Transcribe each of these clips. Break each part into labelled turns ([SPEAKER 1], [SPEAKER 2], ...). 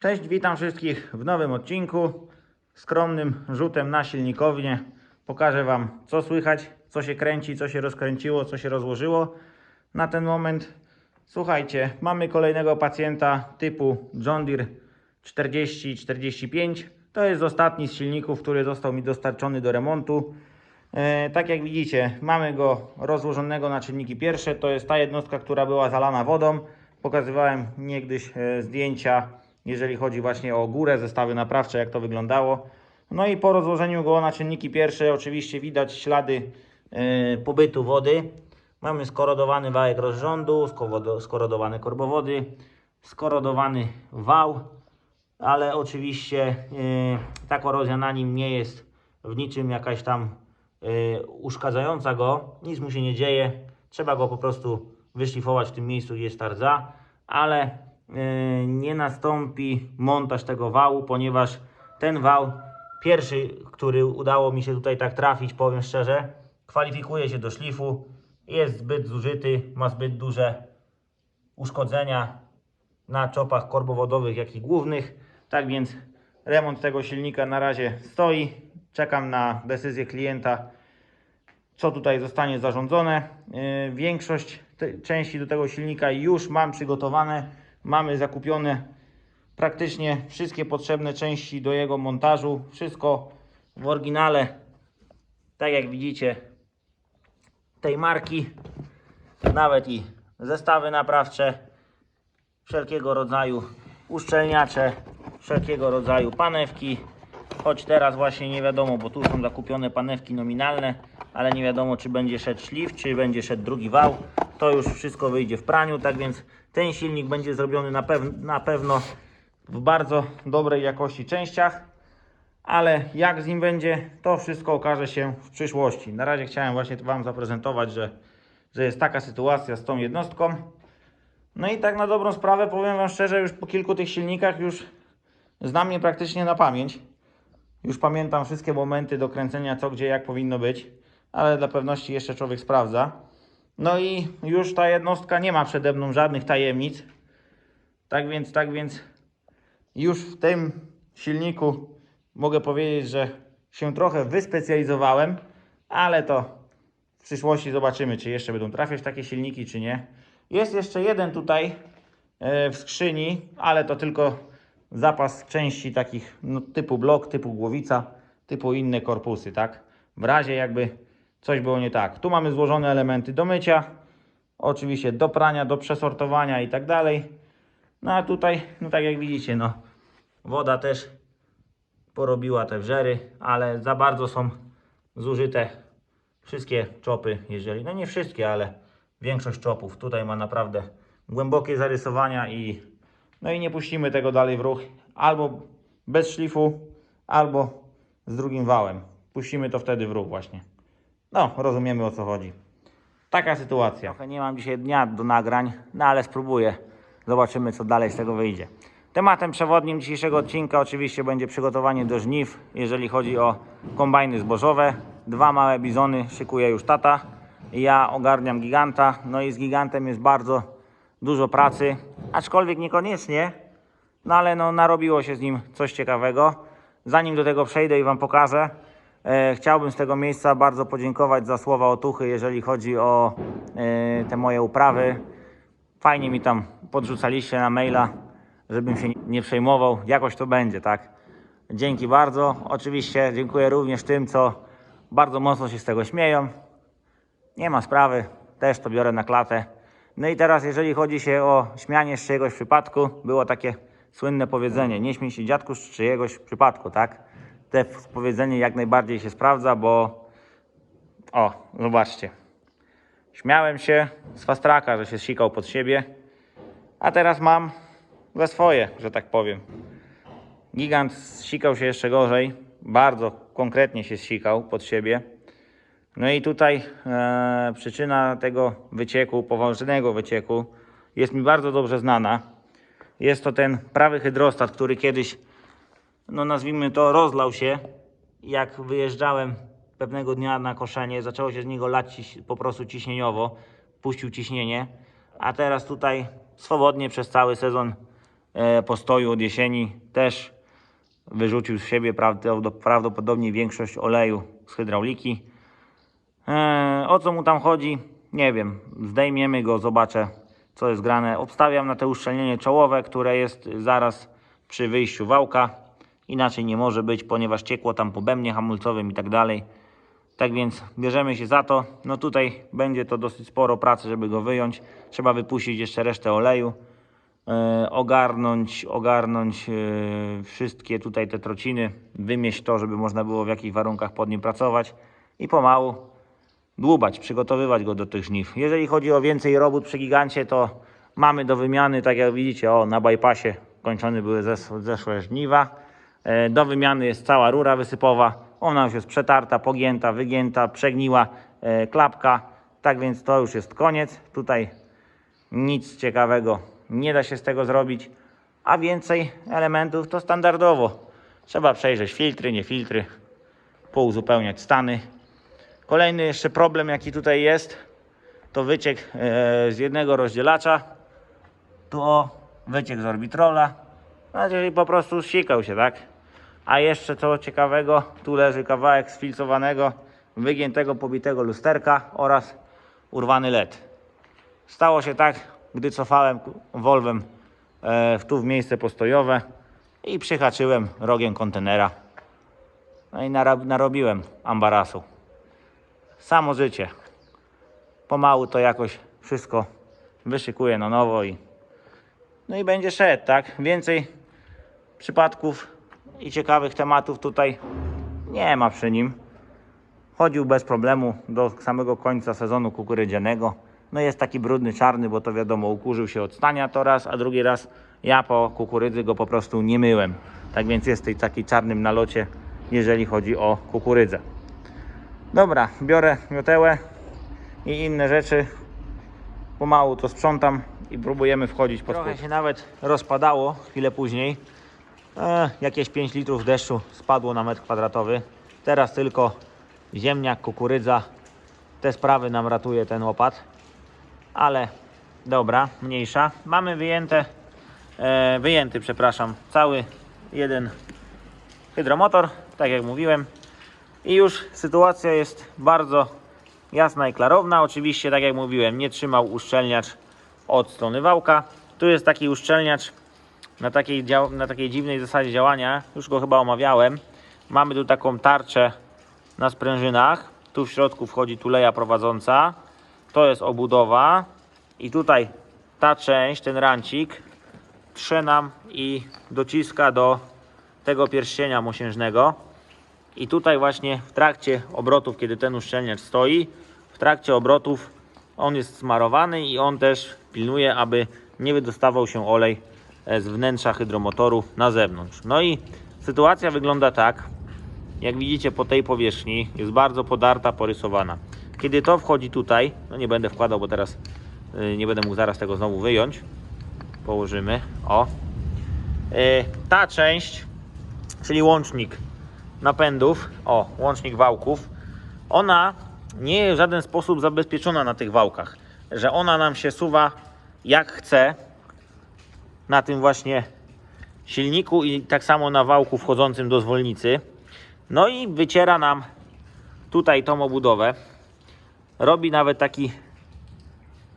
[SPEAKER 1] Cześć, witam wszystkich w nowym odcinku. Skromnym rzutem na silnikownię pokażę Wam, co słychać, co się kręci, co się rozkręciło, co się rozłożyło na ten moment. Słuchajcie, mamy kolejnego pacjenta typu John Deere 4045. To jest ostatni z silników, który został mi dostarczony do remontu. E, tak jak widzicie, mamy go rozłożonego na czynniki pierwsze. To jest ta jednostka, która była zalana wodą. Pokazywałem niegdyś e, zdjęcia, jeżeli chodzi właśnie o górę, zestawy naprawcze, jak to wyglądało. No i po rozłożeniu go na czynniki pierwsze, oczywiście widać ślady e, pobytu wody. Mamy skorodowany wałek rozrządu, skorodowane korbowody, skorodowany wał, ale oczywiście e, ta korozja na nim nie jest w niczym jakaś tam y, uszkadzająca go, nic mu się nie dzieje. Trzeba go po prostu wyszlifować w tym miejscu, gdzie jest ta rdza, ale nie nastąpi montaż tego wału, ponieważ ten wał, pierwszy, który udało mi się tutaj tak trafić, powiem szczerze, kwalifikuje się do szlifu, jest zbyt zużyty, ma zbyt duże uszkodzenia na czopach korbowodowych, jak i głównych. Tak więc remont tego silnika na razie stoi. Czekam na decyzję klienta, co tutaj zostanie zarządzone. Yy, Większość części do tego silnika już mam przygotowane. Mamy zakupione praktycznie wszystkie potrzebne części do jego montażu. Wszystko w oryginale, tak jak widzicie, tej marki. Nawet i zestawy naprawcze wszelkiego rodzaju uszczelniacze, wszelkiego rodzaju panewki. Choć teraz właśnie nie wiadomo, bo tu są zakupione panewki nominalne, ale nie wiadomo czy będzie szedł szlif, czy będzie szedł drugi wał. To już wszystko wyjdzie w praniu, tak więc ten silnik będzie zrobiony na, pew na pewno w bardzo dobrej jakości częściach. Ale jak z nim będzie, to wszystko okaże się w przyszłości. Na razie chciałem właśnie Wam zaprezentować, że, że jest taka sytuacja z tą jednostką. No i tak na dobrą sprawę powiem Wam szczerze, już po kilku tych silnikach już znam je praktycznie na pamięć. Już pamiętam wszystkie momenty do kręcenia, co, gdzie, jak powinno być, ale dla pewności jeszcze człowiek sprawdza. No i już ta jednostka nie ma przede mną żadnych tajemnic. Tak więc, tak więc już w tym silniku mogę powiedzieć, że się trochę wyspecjalizowałem, ale to w przyszłości zobaczymy, czy jeszcze będą trafiać takie silniki, czy nie. Jest jeszcze jeden tutaj e, w skrzyni, ale to tylko zapas części takich no, typu blok, typu głowica, typu inne korpusy, tak? W razie jakby coś było nie tak. Tu mamy złożone elementy do mycia, oczywiście do prania, do przesortowania i tak dalej. No a tutaj, no tak jak widzicie, no woda też porobiła te wrzery, ale za bardzo są zużyte wszystkie czopy, jeżeli, no nie wszystkie, ale większość czopów. Tutaj ma naprawdę głębokie zarysowania i no i nie puścimy tego dalej w ruch. Albo bez szlifu, albo z drugim wałem. Puścimy to wtedy w ruch właśnie. No, rozumiemy o co chodzi. Taka sytuacja. Trochę nie mam dzisiaj dnia do nagrań, no ale spróbuję. Zobaczymy co dalej z tego wyjdzie. Tematem przewodnim dzisiejszego odcinka oczywiście będzie przygotowanie do żniw, jeżeli chodzi o kombajny zbożowe. Dwa małe bizony szykuje już tata. Ja ogarniam giganta, no i z gigantem jest bardzo dużo pracy, aczkolwiek niekoniecznie, no ale no narobiło się z nim coś ciekawego. Zanim do tego przejdę i Wam pokażę, chciałbym z tego miejsca bardzo podziękować za słowa otuchy, jeżeli chodzi o e, te moje uprawy. Fajnie mi tam podrzucaliście na maila, żebym się nie przejmował. Jakoś to będzie, tak? Dzięki bardzo. Oczywiście dziękuję również tym, co bardzo mocno się z tego śmieją. Nie ma sprawy, też to biorę na klatę. No i teraz, jeżeli chodzi się o śmianie z czyjegoś przypadku, było takie słynne powiedzenie: Nie śmiej się dziadku z czyjegoś przypadku, tak? Te powiedzenie jak najbardziej się sprawdza, bo o, zobaczcie. Śmiałem się z fastraka, że się sikał pod siebie, a teraz mam za swoje, że tak powiem. Gigant sikał się jeszcze gorzej, bardzo konkretnie się sikał pod siebie. No i tutaj e, przyczyna tego wycieku, poważnego wycieku, jest mi bardzo dobrze znana. Jest to ten prawy hydrostat, który kiedyś, no nazwijmy to, rozlał się. Jak wyjeżdżałem pewnego dnia na koszenie, zaczęło się z niego lać po prostu ciśnieniowo, puścił ciśnienie, a teraz tutaj swobodnie przez cały sezon e, postoju od jesieni też wyrzucił z siebie prawdo- prawdopodobnie większość oleju z hydrauliki. E, o co mu tam chodzi? Nie wiem. Zdejmiemy go, zobaczę co jest grane. Obstawiam na te uszczelnienie czołowe, które jest zaraz przy wyjściu wałka. Inaczej nie może być, ponieważ ciekło tam po bębnie hamulcowym i tak dalej. Tak więc bierzemy się za to. No tutaj będzie to dosyć sporo pracy, żeby go wyjąć. Trzeba wypuścić jeszcze resztę oleju. E, ogarnąć, ogarnąć e, wszystkie tutaj te trociny, wymieść to, żeby można było w jakichś warunkach pod nim pracować i pomału dłubać, przygotowywać go do tych żniw. Jeżeli chodzi o więcej robót przy gigancie, to mamy do wymiany, tak jak widzicie, o na bypassie kończone były zes- zeszłe żniwa. E, Do wymiany jest cała rura wysypowa. Ona już jest przetarta, pogięta, wygięta, przegniła e, klapka. Tak więc to już jest koniec. Tutaj nic ciekawego nie da się z tego zrobić. A więcej elementów to standardowo. Trzeba przejrzeć filtry, nie filtry, pouzupełniać stany. Kolejny jeszcze problem, jaki tutaj jest, to wyciek e, z jednego rozdzielacza. To wyciek z orbitrola. Znaczy po prostu ścikał się, tak? A jeszcze co ciekawego, tu leży kawałek sfilcowanego, wygiętego, pobitego lusterka oraz urwany LED. Stało się tak, gdy cofałem Volvem e, w tu w miejsce postojowe i przyhaczyłem rogiem kontenera. No i narobiłem ambarasu. Samo życie. Pomału to jakoś wszystko wyszykuję na nowo i no i będzie szedł, tak? Więcej przypadków i ciekawych tematów tutaj nie ma przy nim. Chodził bez problemu do samego końca sezonu kukurydzianego. No jest taki brudny, czarny, bo to wiadomo, ukurzył się od stania to raz, a drugi raz ja po kukurydzy go po prostu nie myłem. Tak więc jest tej taki czarnym nalocie, jeżeli chodzi o kukurydzę. Dobra, biorę miotełę i inne rzeczy. Pomału to sprzątam i próbujemy wchodzić pod Trochę się nawet rozpadało chwilę później. E, jakieś 5 litrów deszczu spadło na metr kwadratowy. Teraz tylko ziemniak, kukurydza. Te sprawy nam ratuje ten opad. Ale dobra, mniejsza. Mamy wyjęte, e, wyjęty, przepraszam, cały jeden hydromotor, tak jak mówiłem. I już sytuacja jest bardzo jasna i klarowna. Oczywiście, tak jak mówiłem, nie trzymał uszczelniacz od strony wałka. Tu jest taki uszczelniacz na takiej, na takiej dziwnej zasadzie działania. Już go chyba omawiałem. Mamy tu taką tarczę na sprężynach. Tu w środku wchodzi tuleja prowadząca. To jest obudowa. I tutaj ta część, ten rancik trze nam i dociska do tego pierścienia mosiężnego. I tutaj właśnie w trakcie obrotów, kiedy ten uszczelniacz stoi, w trakcie obrotów on jest smarowany i on też pilnuje, aby nie wydostawał się olej z wnętrza hydromotoru na zewnątrz. No i sytuacja wygląda tak, jak widzicie po tej powierzchni, jest bardzo podarta, porysowana. Kiedy to wchodzi tutaj, no nie będę wkładał, bo teraz y, nie będę mógł zaraz tego znowu wyjąć. Położymy, o. Y, Ta część, czyli łącznik napędów, o, łącznik wałków, ona nie jest w żaden sposób zabezpieczona na tych wałkach, że ona nam się suwa jak chce na tym właśnie silniku i tak samo na wałku wchodzącym do zwolnicy. No i wyciera nam tutaj tą obudowę. Robi nawet taki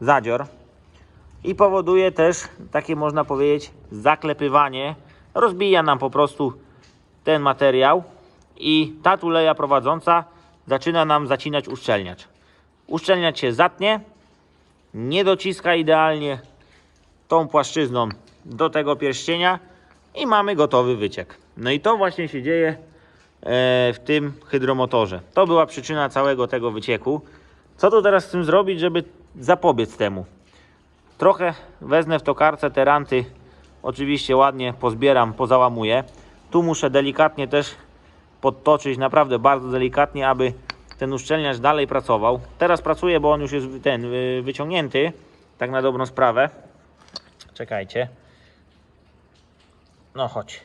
[SPEAKER 1] zadzior i powoduje też takie można powiedzieć zaklepywanie. Rozbija nam po prostu ten materiał i ta tuleja prowadząca zaczyna nam zacinać uszczelniacz. Uszczelniacz się zatnie, nie dociska idealnie tą płaszczyzną do tego pierścienia i mamy gotowy wyciek. No i to właśnie się dzieje e, w tym hydromotorze. To była przyczyna całego tego wycieku. Co tu teraz z tym zrobić, żeby zapobiec temu? Trochę wezmę w tokarce te ranty, oczywiście ładnie pozbieram, pozałamuję. Tu muszę delikatnie też podtoczyć, naprawdę bardzo delikatnie, aby ten uszczelniacz dalej pracował. Teraz pracuje, bo on już jest ten wyciągnięty, tak na dobrą sprawę. Czekajcie. No chodź.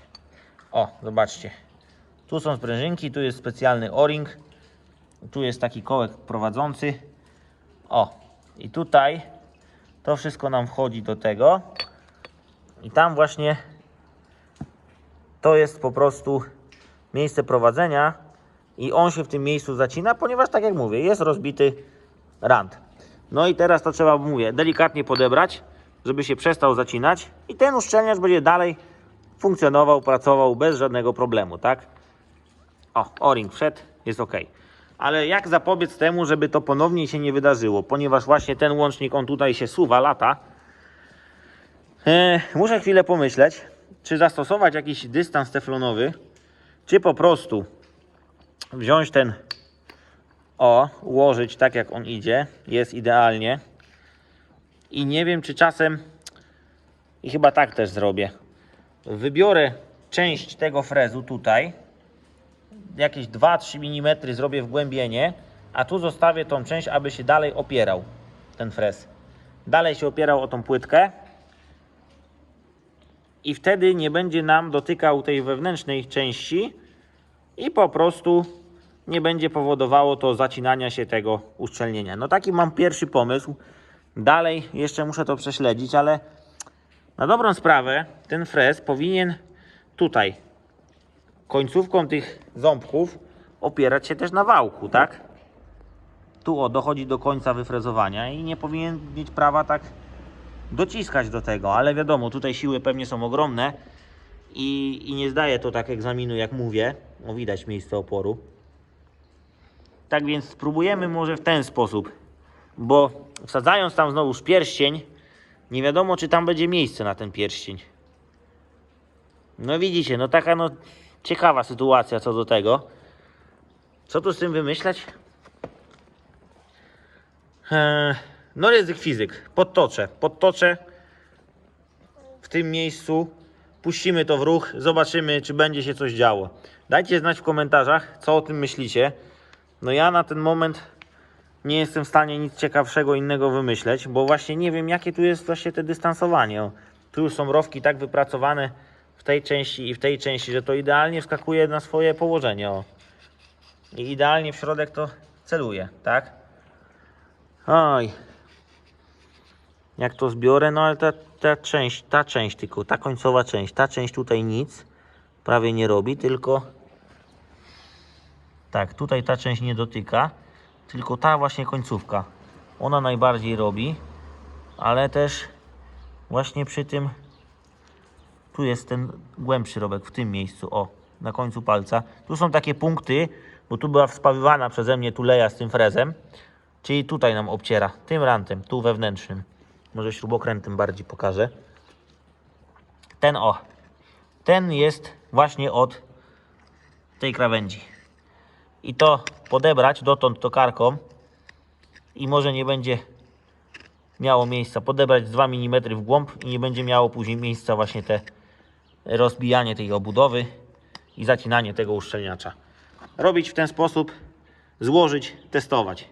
[SPEAKER 1] O, zobaczcie. Tu są sprężynki, tu jest specjalny o-ring. Tu jest taki kołek prowadzący. O, i tutaj to wszystko nam wchodzi do tego. I tam właśnie to jest po prostu miejsce prowadzenia i on się w tym miejscu zacina, ponieważ tak jak mówię, jest rozbity rand. No i teraz to trzeba, mówię, delikatnie podebrać, żeby się przestał zacinać i ten uszczelniacz będzie dalej funkcjonował, pracował bez żadnego problemu, tak? O, o-ring wszedł, jest ok. Ale jak zapobiec temu, żeby to ponownie się nie wydarzyło? Ponieważ właśnie ten łącznik, on tutaj się suwa, lata. Muszę chwilę pomyśleć, czy zastosować jakiś dystans teflonowy, czy po prostu wziąć ten o, ułożyć tak jak on idzie, jest idealnie. I nie wiem, czy czasem, i chyba tak też zrobię, wybiorę część tego frezu tutaj, jakieś 2-3 mm zrobię wgłębienie, a tu zostawię tą część, aby się dalej opierał ten frez. Dalej się opierał o tą płytkę i wtedy nie będzie nam dotykał tej wewnętrznej części i po prostu nie będzie powodowało to zacinania się tego uszczelnienia. No taki mam pierwszy pomysł. Dalej jeszcze muszę to prześledzić, ale na dobrą sprawę ten frez powinien tutaj końcówką tych ząbków opierać się też na wałku, tak? Tu o, dochodzi do końca wyfrezowania i nie powinien mieć prawa tak dociskać do tego, ale wiadomo, tutaj siły pewnie są ogromne i, i nie zdaje to tak egzaminu jak mówię. O, widać miejsce oporu. Tak więc spróbujemy może w ten sposób, bo wsadzając tam znowu pierścień, nie wiadomo czy tam będzie miejsce na ten pierścień. No widzicie, no taka no ciekawa sytuacja co do tego. Co tu z tym wymyślać? Eee, no ryzyk fizyk. Podtoczę. Podtoczę w tym miejscu. Puścimy to w ruch. Zobaczymy, czy będzie się coś działo. Dajcie znać w komentarzach, co o tym myślicie. No ja na ten moment nie jestem w stanie nic ciekawszego innego wymyśleć, bo właśnie nie wiem, jakie tu jest właśnie te dystansowanie. O, tu już są rowki tak wypracowane w tej części i w tej części, że to idealnie wskakuje na swoje położenie. O. I idealnie w środek to celuje, tak? Oj. Jak to zbiorę, no ale ta, ta część, ta część tylko, ta końcowa część, ta część tutaj nic prawie nie robi, tylko tak, tutaj ta część nie dotyka, tylko ta właśnie końcówka. Ona najbardziej robi, ale też właśnie przy tym tu jest ten głębszy robek w tym miejscu, o, na końcu palca. Tu są takie punkty, bo tu była wspawywana przeze mnie tuleja z tym frezem, czyli tutaj nam obciera, tym rantem, tu wewnętrznym. Może śrubokrętem bardziej pokażę. Ten o, ten jest właśnie od tej krawędzi. I to podebrać dotąd tokarką i może nie będzie miało miejsca. Podebrać z 2 mm w głąb i nie będzie miało później miejsca właśnie te rozbijanie tej obudowy i zacinanie tego uszczelniacza. Robić w ten sposób, złożyć, testować.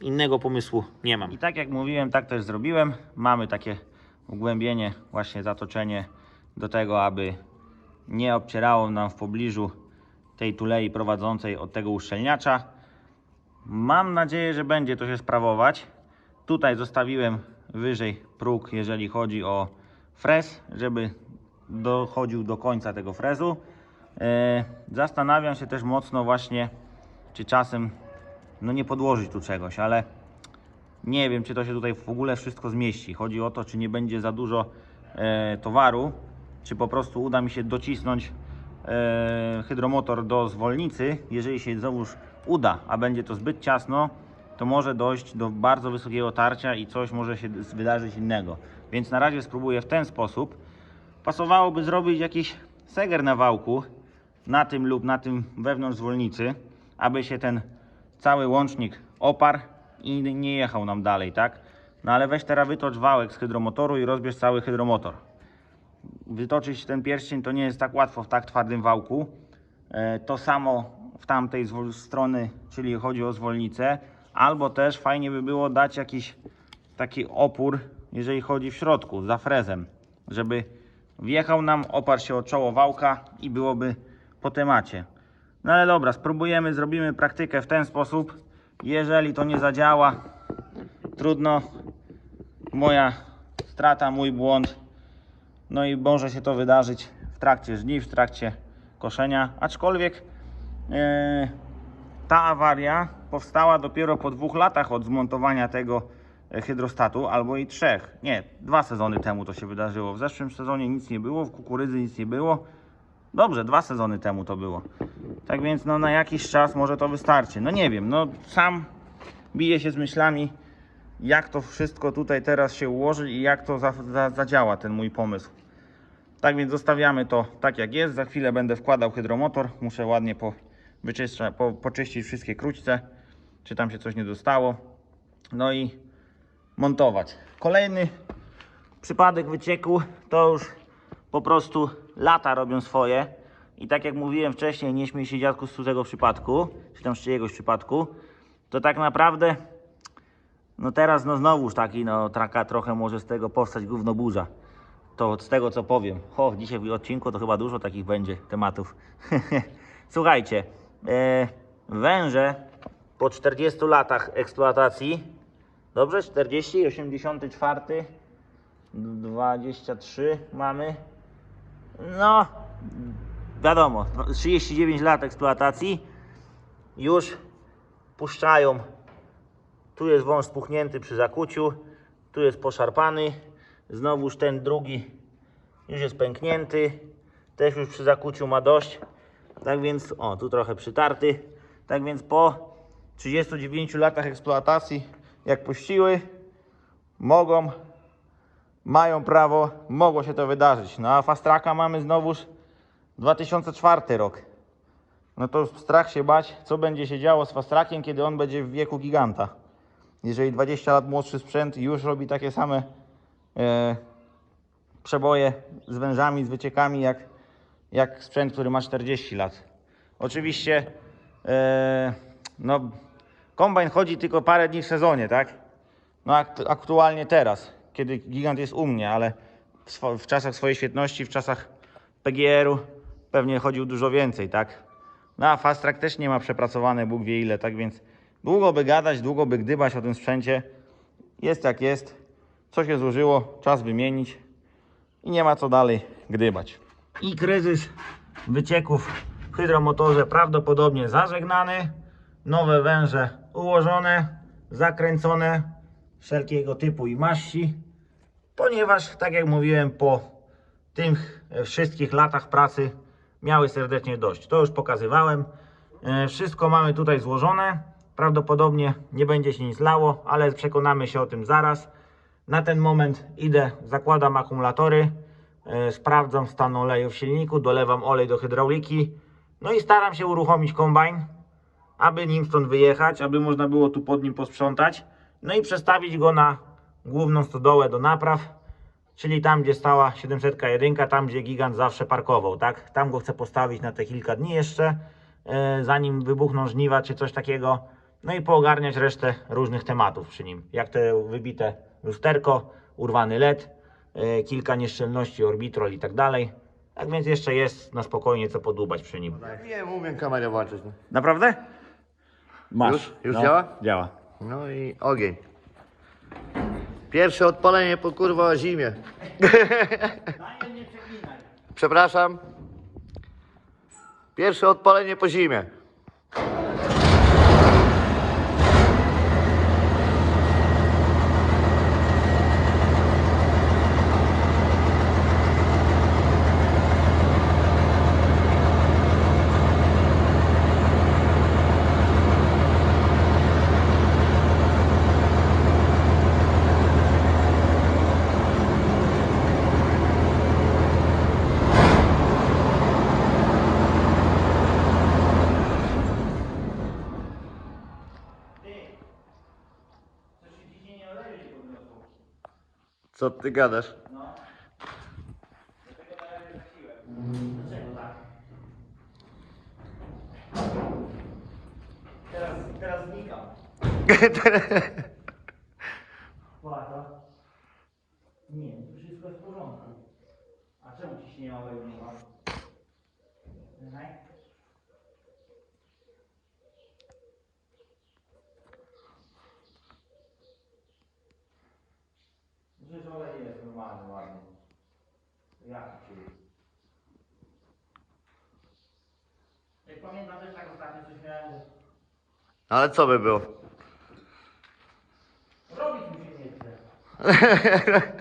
[SPEAKER 1] Innego pomysłu nie mam. I tak jak mówiłem, tak też zrobiłem. Mamy takie ugłębienie, właśnie zatoczenie do tego, aby nie obcierało nam w pobliżu tej tulei prowadzącej od tego uszczelniacza. Mam nadzieję, że będzie to się sprawować. Tutaj zostawiłem wyżej próg, jeżeli chodzi o frez, żeby dochodził do końca tego frezu. E, Zastanawiam się też mocno właśnie, czy czasem no nie podłożyć tu czegoś, ale nie wiem, czy to się tutaj w ogóle wszystko zmieści. Chodzi o to, czy nie będzie za dużo e, towaru, czy po prostu uda mi się docisnąć hydromotor do zwolnicy. Jeżeli się znowuż uda, a będzie to zbyt ciasno, to może dojść do bardzo wysokiego tarcia i coś może się wydarzyć innego. Więc na razie spróbuję w ten sposób. Pasowałoby zrobić jakiś seger na wałku na tym lub na tym wewnątrz zwolnicy, aby się ten cały łącznik oparł i nie jechał nam dalej, tak? No ale weź teraz wytocz wałek z hydromotoru i rozbierz cały hydromotor. Wytoczyć ten pierścień to nie jest tak łatwo w tak twardym wałku. E, To samo w tamtej strony, czyli chodzi o zwolnicę, albo też fajnie by było dać jakiś taki opór, jeżeli chodzi w środku, za frezem, żeby wjechał nam, oparł się o czoło wałka i byłoby po temacie. No ale dobra, spróbujemy, zrobimy praktykę w ten sposób. Jeżeli to nie zadziała, trudno. Moja strata, mój błąd. No i może się to wydarzyć w trakcie żniw, w trakcie koszenia. Aczkolwiek e, ta awaria powstała dopiero po dwóch latach od zmontowania tego e, hydrostatu, albo i trzech. Nie, dwa sezony temu to się wydarzyło. W zeszłym sezonie nic nie było, w kukurydzy nic nie było. Dobrze, dwa sezony temu to było. Tak więc no, na jakiś czas może to wystarczy. No nie wiem, no sam biję się z myślami, jak to wszystko tutaj teraz się ułoży i jak to za, za, zadziała ten mój pomysł. Tak więc zostawiamy to tak jak jest. Za chwilę będę wkładał hydromotor. Muszę ładnie po, wyczyszcza, po, poczyścić wszystkie króćce, czy tam się coś nie dostało. No i montować. Kolejny przypadek wycieku to już po prostu lata robią swoje. I tak jak mówiłem wcześniej, nie śmiej się dziadku z cudzego przypadku, czy tam z czyjegoś przypadku, to tak naprawdę no teraz no znowuż taki no traka trochę może z tego powstać gówno burza. To z tego co powiem. O, dzisiaj w odcinku to chyba dużo takich będzie tematów. Słuchajcie, e, węże po 40 latach eksploatacji, dobrze? 40, 84, 23 mamy. No, wiadomo, 39 lat eksploatacji już puszczają tu jest wąż spuchnięty przy zakuciu, tu jest poszarpany, znowuż ten drugi już jest pęknięty, też już przy zakuciu ma dość, tak więc, o, tu trochę przytarty, tak więc po 39 latach eksploatacji, jak puściły, mogą, mają prawo, mogło się to wydarzyć. No a Fast Tracka mamy znowuż 2004 rok. No to strach się bać, co będzie się działo z Fast Trackiem, kiedy on będzie w wieku giganta jeżeli 20 lat młodszy sprzęt już robi takie same przeboje z wężami, z wyciekami, jak, jak sprzęt, który ma 40 lat. Oczywiście e, no, kombajn chodzi tylko parę dni w sezonie, tak? No akt, aktualnie teraz, kiedy gigant jest u mnie, ale w, w czasach swojej świetności, w czasach PGR-u pewnie chodził dużo więcej, tak? No a Fast Track też nie ma przepracowane Bóg wie ile, tak więc Długo by gadać, długo by gdybać o tym sprzęcie. Jest jak jest. Co się zużyło, czas wymienić. I nie ma co dalej gdybać. I kryzys wycieków w hydromotorze prawdopodobnie zażegnany. Nowe węże ułożone, zakręcone wszelkiego typu i maści. Ponieważ, tak jak mówiłem, po tych wszystkich latach pracy miały serdecznie dość. To już pokazywałem. E, Wszystko mamy tutaj złożone. Prawdopodobnie nie będzie się nic lało, ale przekonamy się o tym zaraz. Na ten moment idę, zakładam akumulatory, e, sprawdzam stan oleju w silniku, dolewam olej do hydrauliki. No i staram się uruchomić kombajn, aby nim stąd wyjechać, aby można było tu pod nim posprzątać. No i przestawić go na główną stodołę do napraw, czyli tam gdzie stała 701, tam gdzie gigant zawsze parkował, tak? Tam go chcę postawić na te kilka dni jeszcze, e, zanim wybuchną żniwa czy coś takiego. No i poogarniać resztę różnych tematów przy nim. Jak te wybite lusterko, urwany LED, e, kilka nieszczelności, orbitrol i tak dalej. Tak więc jeszcze jest na spokojnie co podłubać przy nim.
[SPEAKER 2] Nie umiem kamerę włączyć. No.
[SPEAKER 1] Naprawdę? Masz.
[SPEAKER 2] Już? Już działa?
[SPEAKER 1] Działa.
[SPEAKER 2] no i ogień. Pierwsze odpalenie po kurwa zimie. Przepraszam. Pierwsze odpalenie po zimie. Co ty gadasz?
[SPEAKER 1] Teraz, teraz znikam. Płata. Nie, to wszystko jest w porządku. A czemu ciśnienie oleju nie ma? Czekaj. Przecież olej jest normalny, ładny. Jak pamiętam też tak ostatnio coś miałem, że
[SPEAKER 2] Ale co by było?
[SPEAKER 1] robić mu się nie chce.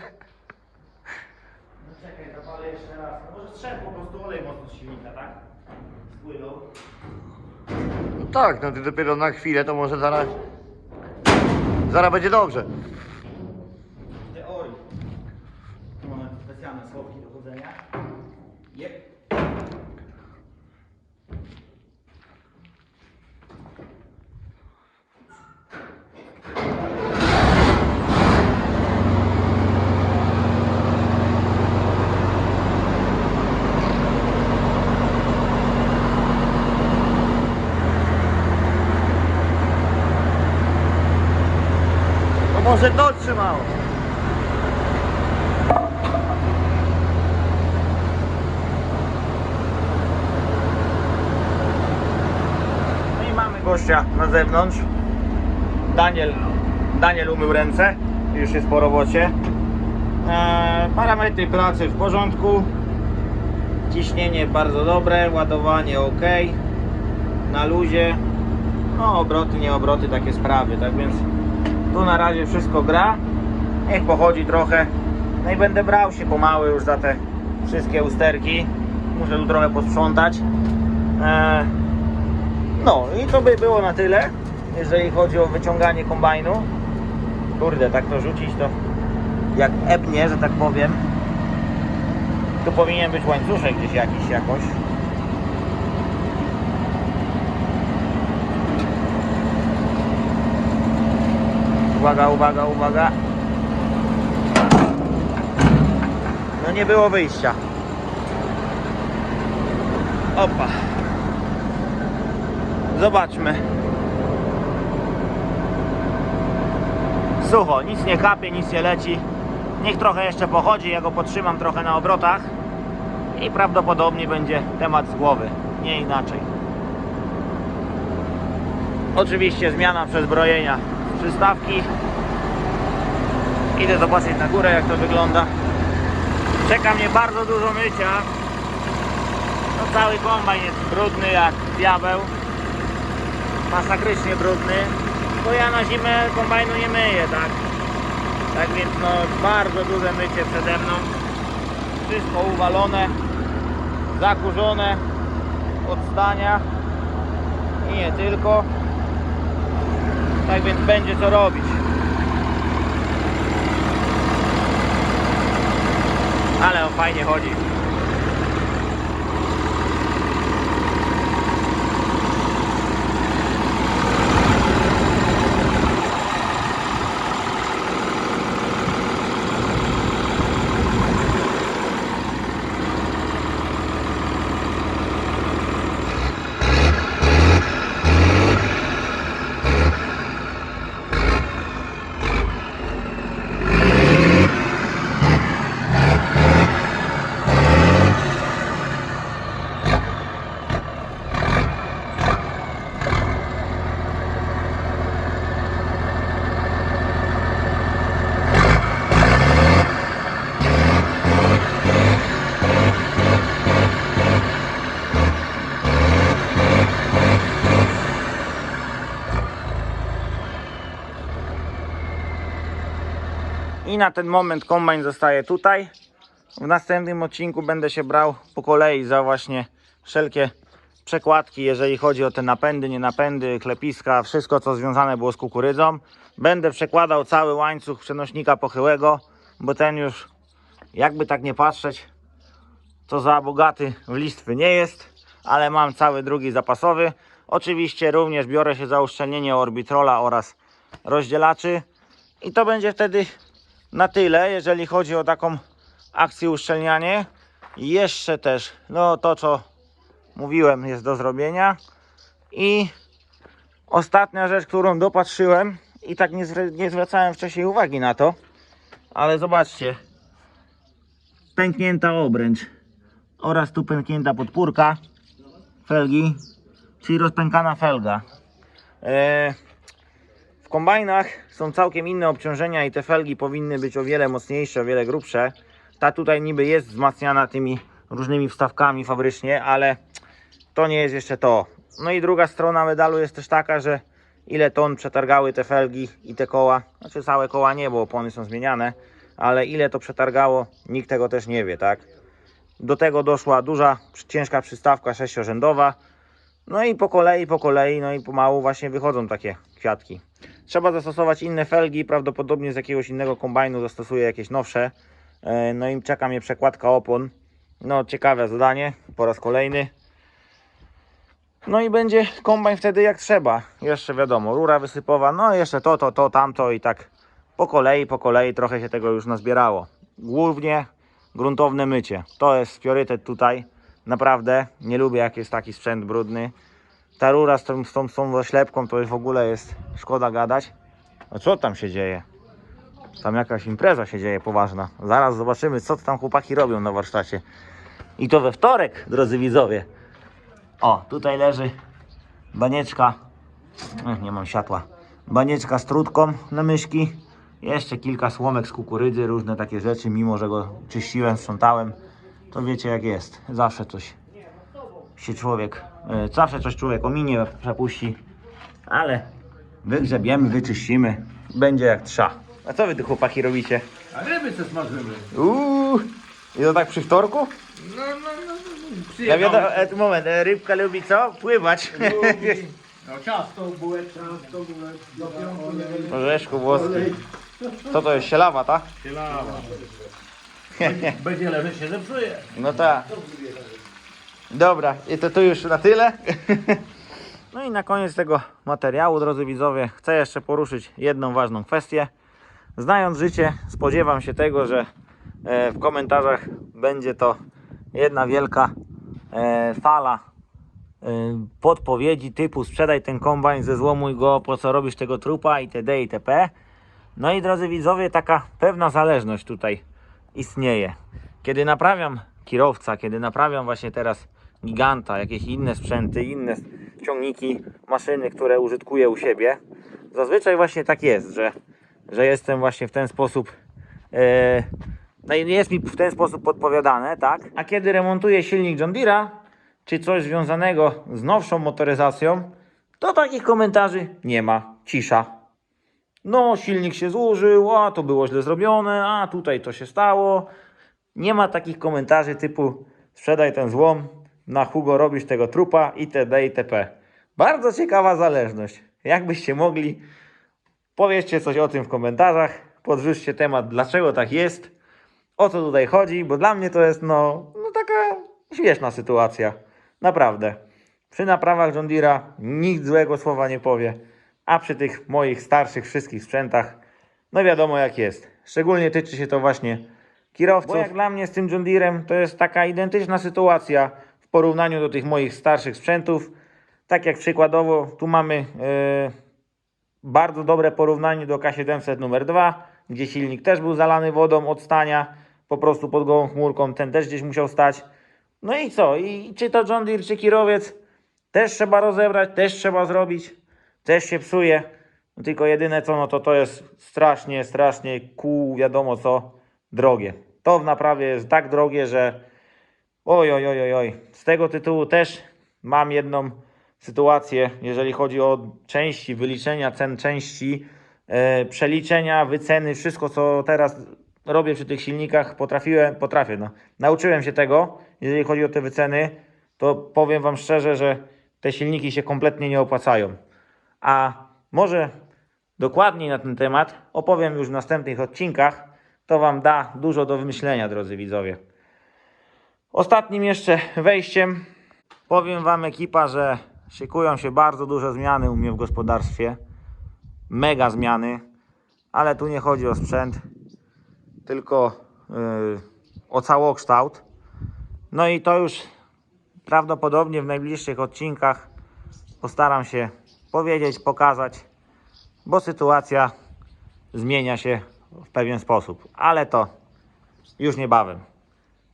[SPEAKER 1] No czekaj, zapalę jeszcze raz. No może strzedł po prostu olej mocno z silnika, tak? Spłynął.
[SPEAKER 2] No tak, no ty dopiero na chwilę, to może zaraz... Zaraz będzie dobrze.
[SPEAKER 1] Teorii. Tu mamy specjalne słowki do chodzenia. Jep.
[SPEAKER 2] To może to trzymało.
[SPEAKER 1] No i mamy gościa zewnątrz. Daniel, Daniel umył ręce, już jest po robocie. Eee, parametry pracy w porządku. Ciśnienie bardzo dobre, ładowanie ok. Na luzie. No obroty, nie obroty, takie sprawy. Tak więc tu na razie wszystko gra. Niech pochodzi trochę. No i będę brał się pomału już za te wszystkie usterki. Muszę tu trochę posprzątać. Eee, no i to by było na tyle, jeżeli chodzi o wyciąganie kombajnu. Kurde, tak to rzucić to jak ebnie, że tak powiem. Tu powinien być łańcuszek gdzieś jakiś jakoś. Uwaga, uwaga, uwaga. No nie było wyjścia. Opa. Zobaczmy. Sucho, nic nie kapie, nic nie leci. Niech trochę jeszcze pochodzi, ja go podtrzymam trochę na obrotach i prawdopodobnie będzie temat z głowy, nie inaczej. Oczywiście zmiana przezbrojenia z przystawki. Idę zobaczyć na górę jak to wygląda. Czeka mnie bardzo dużo mycia. No cały kombajn jest brudny jak diabeł. Masakrycznie brudny. Bo ja na zimę kombajnu nie myję, tak? Tak więc no bardzo duże mycie przede mną. Wszystko uwalone, zakurzone od stania i nie tylko. Tak więc będzie co robić. Ale on fajnie chodzi. I na ten moment kombajn zostaje tutaj. W następnym odcinku będę się brał po kolei za właśnie wszelkie przekładki, jeżeli chodzi o te napędy, nie napędy, klepiska, wszystko co związane było z kukurydzą. Będę przekładał cały łańcuch przenośnika pochyłego, bo ten już jakby tak nie patrzeć, to za bogaty w listwy nie jest, ale mam cały drugi zapasowy. Oczywiście również biorę się za uszczelnienie orbitrola oraz rozdzielaczy i to będzie wtedy na tyle, jeżeli chodzi o taką akcję uszczelnianie. Jeszcze też, no to co mówiłem, jest do zrobienia. I ostatnia rzecz, którą dopatrzyłem i tak nie, nie zwracałem wcześniej uwagi na to, ale zobaczcie, pęknięta obręcz oraz tu pęknięta podpórka felgi, czyli rozpękana felga. Eee, w kombajnach są całkiem inne obciążenia i te felgi powinny być o wiele mocniejsze, o wiele grubsze. Ta tutaj niby jest wzmacniana tymi różnymi wstawkami fabrycznie, ale to nie jest jeszcze to. No i druga strona medalu jest też taka, że ile ton przetargały te felgi i te koła. Znaczy całe koła nie, bo opony są zmieniane, ale ile to przetargało, nikt tego też nie wie, tak? Do tego doszła duża, ciężka przystawka sześciorzędowa. No i po kolei, po kolei, no i pomału właśnie wychodzą takie kwiatki. Trzeba zastosować inne felgi, prawdopodobnie z jakiegoś innego kombajnu zastosuję jakieś nowsze. E, No i czeka mnie przekładka opon. No ciekawe zadanie, po raz kolejny. No i będzie kombajn wtedy jak trzeba. Jeszcze wiadomo, rura wysypowa, no jeszcze to, to, to, tamto i tak po kolei, po kolei trochę się tego już nazbierało. Głównie gruntowne mycie. To jest priorytet tutaj. Naprawdę nie lubię jak jest taki sprzęt brudny. Ta rura z tą, z tą, z tą zaślepką to już w ogóle jest szkoda gadać. No co tam się dzieje? Tam jakaś impreza się dzieje poważna. Zaraz zobaczymy co tam chłopaki robią na warsztacie. I to we wtorek, drodzy widzowie. O, tutaj leży banieczka. Ech, nie mam światła. Banieczka z trutką na myszki. Jeszcze kilka słomek z kukurydzy, różne takie rzeczy, mimo że go czyściłem, sprzątałem. To wiecie jak jest. Zawsze coś się człowiek, zawsze coś człowiek ominie, przepuści. Ale wygrzebiemy, wyczyścimy. Będzie jak trza. A co wy tu chłopaki robicie?
[SPEAKER 3] A ryby co smażymy?
[SPEAKER 1] Uuu, i to tak przy wtorku?
[SPEAKER 3] No, no, no, no.
[SPEAKER 1] Ja wiadomo, e, moment, e, rybka lubi co? Pływać.
[SPEAKER 3] No ciasto, bułeczka, ciasto, bułeczka, do piątku
[SPEAKER 1] Orzeszku włoski. Co to jest, sielawa, ta?
[SPEAKER 3] się lawa. Będzie leżeć się zepsuje.
[SPEAKER 1] No tak. Dobra, i to tu już na tyle. No i na koniec tego materiału, drodzy widzowie, chcę jeszcze poruszyć jedną ważną kwestię. Znając życie, spodziewam się tego, że e, w komentarzach będzie to jedna wielka e, fala e, podpowiedzi typu sprzedaj ten kombajn, zezłomuj go, po co robisz tego trupa itd. itp. No i drodzy widzowie, taka pewna zależność tutaj istnieje. Kiedy naprawiam kierowca, kiedy naprawiam właśnie teraz giganta, jakieś inne sprzęty, inne ciągniki, maszyny, które użytkuję u siebie, zazwyczaj właśnie tak jest, że, że jestem właśnie w ten sposób, e, no jest mi w ten sposób podpowiadane, tak? A kiedy remontuję silnik John Deere'a, czy coś związanego z nowszą motoryzacją, to takich komentarzy nie ma, cisza. No, silnik się zużył, a to było źle zrobione, a tutaj to się stało. Nie ma takich komentarzy typu sprzedaj ten złom, na Hugo robisz tego trupa itd. itp. Bardzo ciekawa zależność. Jakbyście mogli, powiedzcie coś o tym w komentarzach, podrzućcie temat, dlaczego tak jest, o co tutaj chodzi, bo dla mnie to jest no, no taka śmieszna sytuacja. Naprawdę. Przy naprawach John Deere'a nikt złego słowa nie powie, a przy tych moich starszych wszystkich sprzętach, no wiadomo jak jest. Szczególnie tyczy się to właśnie kierowców. Bo jak dla mnie z tym John Deere'em to jest taka identyczna sytuacja porównaniu do tych moich starszych sprzętów. Tak jak przykładowo tu mamy e, bardzo dobre porównanie do K700 numer 2, gdzie silnik też był zalany wodą od stania, po prostu pod gołą chmurką, ten też gdzieś musiał stać. No i co? I czy to John Deere, czy kierowiec, też trzeba rozebrać, też trzeba zrobić, też się psuje. No tylko jedyne co, no to to jest strasznie, strasznie kół, wiadomo co, drogie. To w naprawie jest tak drogie, że oj, oj, oj, oj. Z tego tytułu też mam jedną sytuację, jeżeli chodzi o części, wyliczenia cen części, e, przeliczenia, wyceny, wszystko co teraz robię przy tych silnikach, potrafiłem, potrafię, no. Nauczyłem się tego, jeżeli chodzi o te wyceny, to powiem Wam szczerze, że te silniki się kompletnie nie opłacają. A może dokładniej na ten temat opowiem już w następnych odcinkach. To Wam da dużo do wymyślenia, drodzy widzowie. Ostatnim jeszcze wejściem powiem Wam, ekipa, że szykują się bardzo duże zmiany u mnie w gospodarstwie. Mega zmiany, ale tu nie chodzi o sprzęt, tylko yy, o całokształt. No i to już prawdopodobnie w najbliższych odcinkach postaram się powiedzieć, pokazać, bo sytuacja zmienia się w pewien sposób, ale to już niebawem.